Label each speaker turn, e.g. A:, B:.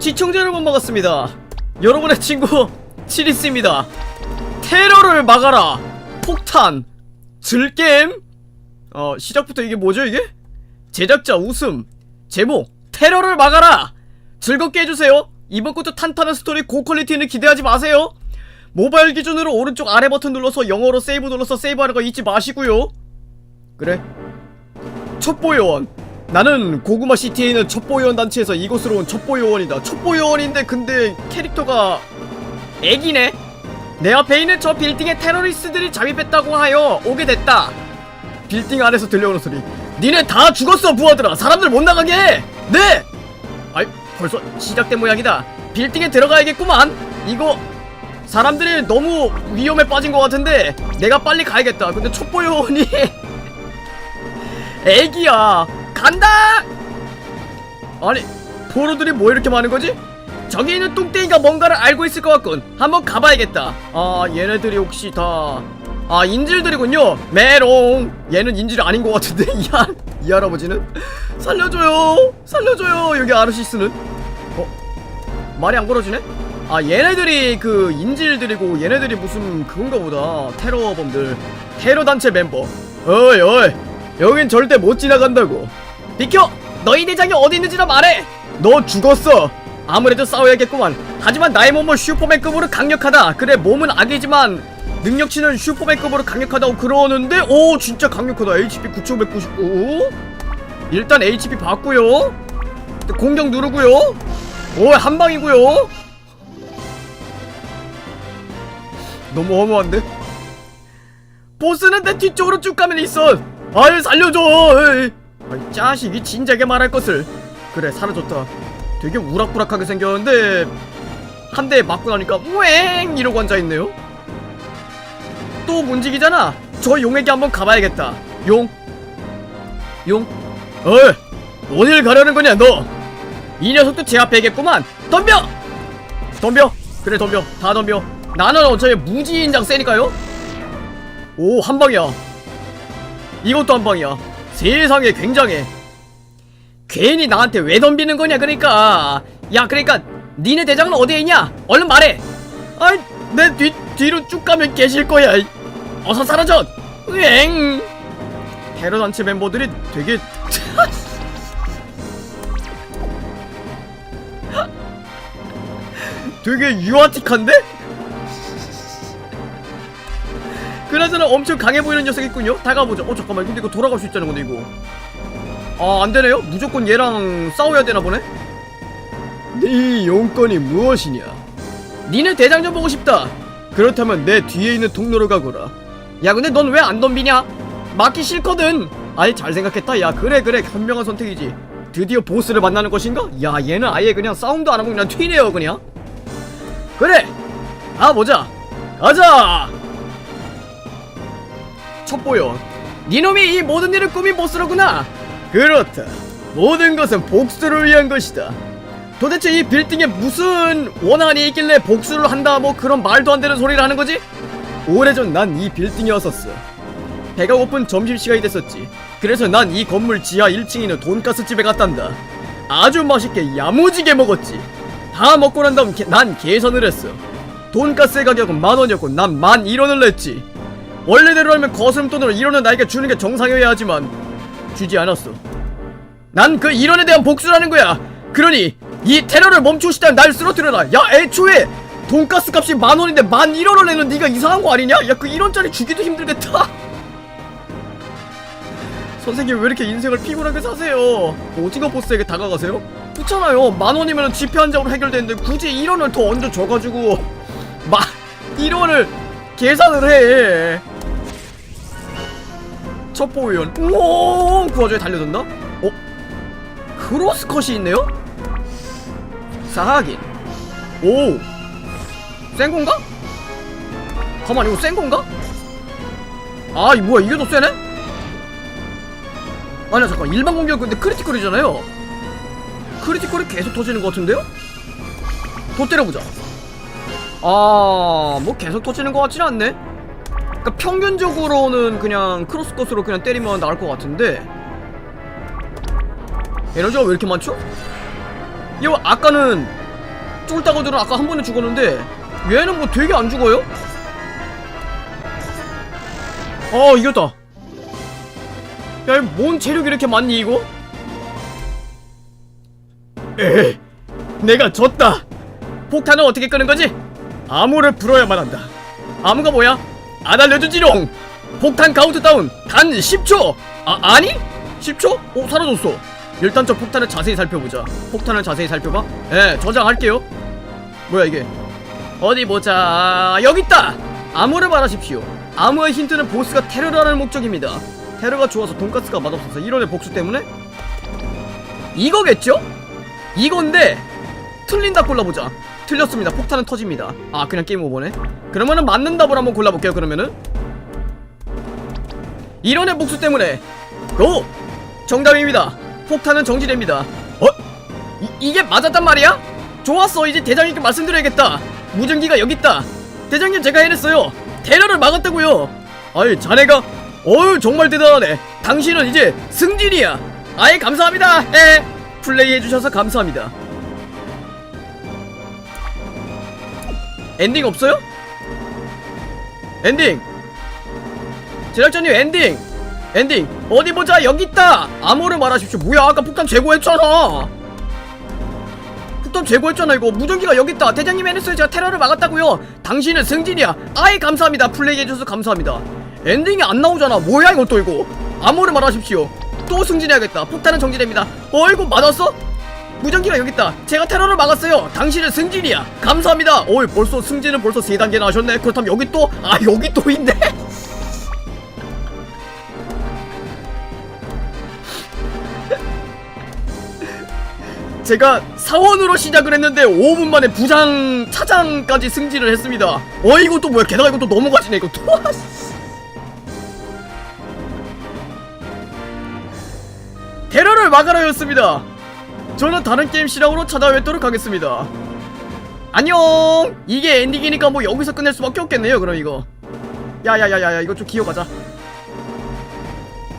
A: 시청자 여러분 반갑습니다. 여러분의 친구 치리스입니다. 테러를 막아라. 폭탄. 즐겜. 어 시작부터 이게 뭐죠 이게? 제작자 웃음. 제목 테러를 막아라. 즐겁게 해주세요. 이번 것도 탄탄한 스토리 고퀄리티는 기대하지 마세요. 모바일 기준으로 오른쪽 아래 버튼 눌러서 영어로 세이브 눌러서 세이브하는 거 잊지 마시고요. 그래. 첩보 요원 나는 고구마 시티에 있는 첩보요원 단체에서 이곳으로 온 첩보요원이다. 첩보요원인데 근데 캐릭터가 애기네? 내 앞에 있는 저 빌딩에 테러리스트들이 잠입했다고 하여 오게 됐다. 빌딩 안에서 들려오는 소리. 니네 다 죽었어 부하들아. 사람들 못 나가게 해! 네! 아이 벌써 시작된 모양이다. 빌딩에 들어가야겠구만. 이거 사람들이 너무 위험에 빠진 것 같은데 내가 빨리 가야겠다. 근데 첩보요원이 애기야 간다! 아니 포로들이 뭐 이렇게 많은 거지? 저기 있는 뚱땡이가 뭔가를 알고 있을 것 같군. 한번 가봐야겠다. 아 얘네들이 혹시 다 아 인질들이군요. 메롱. 얘는 인질이 아닌 것 같은데 이, 할- 이 할아버지는? 살려줘요. 살려줘요 여기 아르시스는. 어? 말이 안 걸어지네? 아 얘네들이 그 인질들이고 얘네들이 무슨 그건가 보다. 테러범들. 테러 단체 멤버. 어이 어이. 여긴 절대 못 지나간다고 비켜! 너희 대장이 어디 있는지나 말해! 너 죽었어! 아무래도 싸워야겠구만 하지만 나의 몸은 슈퍼맨급으로 강력하다 그래 몸은 악이지만 능력치는 슈퍼맨급으로 강력하다고 그러는데 오 진짜 강력하다 HP 9199 일단 HP 받고요 공격 누르고요 오 한방이고요 너무 허무한데? 보스는 내 뒤쪽으로 쭉 가면 있어 아유 살려줘 에이. 아이 자식이 진작에 말할 것을. 그래 사라졌다. 되게 우락부락하게 생겼는데 한 대 맞고 나니까 우엥 이러고 앉아있네요. 또 문지기잖아. 저 용에게 한번 가봐야겠다. 용? 용? 어이 어딜 가려는 거냐 너? 이 녀석도 제 앞에 있겠구만. 덤벼! 덤벼? 그래 덤벼. 다 덤벼. 나는 어차피 무지인장 세니까요. 오 한방이야. 이것도 한방이야 세상에 굉장해. 괜히 나한테 왜 덤비는 거냐 그러니까. 야 그러니까 니네 대장은 어디에 있냐? 얼른 말해. 아이 내 뒤, 뒤로 쭉 가면 계실 거야. 이. 어서 사라져 으엥. 테러 단체 멤버들이 되게 되게 유아틱한데? 그나저나 엄청 강해 보이는 녀석이 있군요. 다가보자. 어 잠깐만. 근데 이거 돌아갈 수 있잖아. 근데 이거. 아 안되네요. 무조건 얘랑 싸워야 되나 보네. 네 용건이 무엇이냐? 니는 대장 좀 보고 싶다. 그렇다면 내 뒤에 있는 통로로 가거라. 야 근데 넌 왜 안 덤비냐? 맞기 싫거든. 아이 잘 생각했다. 야 그래 그래 현명한 선택이지. 드디어 보스를 만나는 것인가? 야 얘는 아예 그냥 싸움도 안 하고 그냥 튀네요 그냥. 그래. 아 보자. 가자. 첩보요. 니놈이 이 모든 일을 꾸민 보스로구나. 그렇다. 모든 것은 복수를 위한 것이다. 도대체 이 빌딩에 무슨 원한이 있길래 복수를 한다 뭐 그런 말도 안 되는 소리를 하는 거지? 오래전 난 이 빌딩에 왔었어. 배가 고픈 점심시간이 됐었지. 그래서 난 이 건물 지하 1층에 있는 돈가스 집에 갔단다. 아주 맛있게 야무지게 먹었지. 다 먹고 난 다음 게- 난 계산을 했어. 돈가스의 가격은 만 원이었고 난만 1원을 냈지. 원래대로라면 거스름 돈으로 1원을 나에게 주는 게 정상이어야 하지만 주지 않았어. 난그 1원에 대한 복수라는 거야. 그러니 이 테러를 멈추고 싶다면 날 쓰러뜨려라. 야 애초에 돈가스 값이 만 원인데 만 1원을 내는 네가 이상한 거 아니냐? 야그 1원짜리 주기도 힘들겠다. 선생님 왜 이렇게 인생을 피곤하게 사세요? 오징어 보스에게 다가가세요? 그렇잖아요. 만 원이면 지폐 한 장으로 해결되는데 굳이 1원을 더 얹어 줘가지고 마 1원을 계산을 해. 첩보 의원. 오, 그 와중에 달려든다? 어? 크로스컷이 있네요? 사하긴. 오. 센 건가? 가만 이거 센 건가? 아, 이 뭐야 이게 더 세네? 아니야 잠깐 일반 공격 근데 크리티컬이잖아요. 크리티컬이 계속 터지는 것 같은데요? 더 때려보자. 아, 뭐 계속 터지는 것 같지는 않네. 그러니까 평균적으로는 그냥 크로스컷으로 그냥 때리면 나을 것 같은데 에너지가 왜 이렇게 많죠? 이거 아까는 쫄따거들은 아까 한 번에 죽었는데 얘는 뭐 되게 안 죽어요? 어 이겼다 야 뭔 체력이 이렇게 많니 이거? 에 내가 졌다 폭탄은 어떻게 끄는 거지? 암호를 불어야만 한다 암호가 뭐야? 안 알려주지롱 폭탄 카운트다운! 단 10초! 아 아니? 10초? 오 사라졌어. 일단 저 폭탄을 자세히 살펴보자. 폭탄을 자세히 살펴봐. 예 저장할게요. 뭐야 이게? 어디 보자. 여기 있다! 암호를 말하십시오. 암호의 힌트는 보스가 테러라는 목적입니다. 테러가 좋아서 돈가스가 맛없어서 1원의 복수 때문에? 이거겠죠? 이건데 틀린다 골라보자 틀렸습니다. 폭탄은 터집니다. 아 그냥 게임 오버네? 그러면은 맞는 답을 한번 골라볼게요 그러면은. 1원의 복수 때문에. 고! 정답입니다. 폭탄은 정지됩니다. 어? 이, 이게 맞았단 말이야? 좋았어. 이제 대장님께 말씀드려야겠다. 무전기가 여기 있다. 대장님 제가 해냈어요. 테러를 막았다고요. 아이 자네가 어유 정말 대단하네. 당신은 이제 승진이야. 아이 감사합니다. 에 플레이 해주셔서 감사합니다 엔딩 없어요? 엔딩. 제작자님 엔딩. 엔딩. 어디 보자. 여기 있다. 암호를 말하십시오. 뭐야? 아까 폭탄 제거했잖아. 폭탄 제거했잖아 이거. 무전기가 여기 있다. 대장님 해냈어요 제가 테러를 막았다고요. 당신은 승진이야. 아이 감사합니다. 플레이 해줘서 감사합니다. 엔딩이 안 나오잖아. 뭐야 또 이거. 암호를 말하십시오. 또 승진해야겠다. 폭탄은 정지됩니다. 어이구 맞았어? 무전기가 여기 있다 제가 테러를 막았어요 당신은 승진이야 감사합니다 어이 벌써 승진은 벌써 세 단계나 하셨네 그렇다면 여기 또 아 여기 또 있네 제가 사원으로 시작을 했는데 5분 만에 부장 차장까지 승진을 했습니다. 어 이거 또 뭐야? 게다가 이거 또 넘어가지네 이거 또. 테러를 막아라였습니다. 저는 다른 게임 시작으로 찾아뵙도록 하겠습니다. 안녕. 이게 엔딩이니까 뭐 여기서 끝낼 수밖에 없겠네요. 그럼 이거. 야야야야야 이거 좀 기어가자.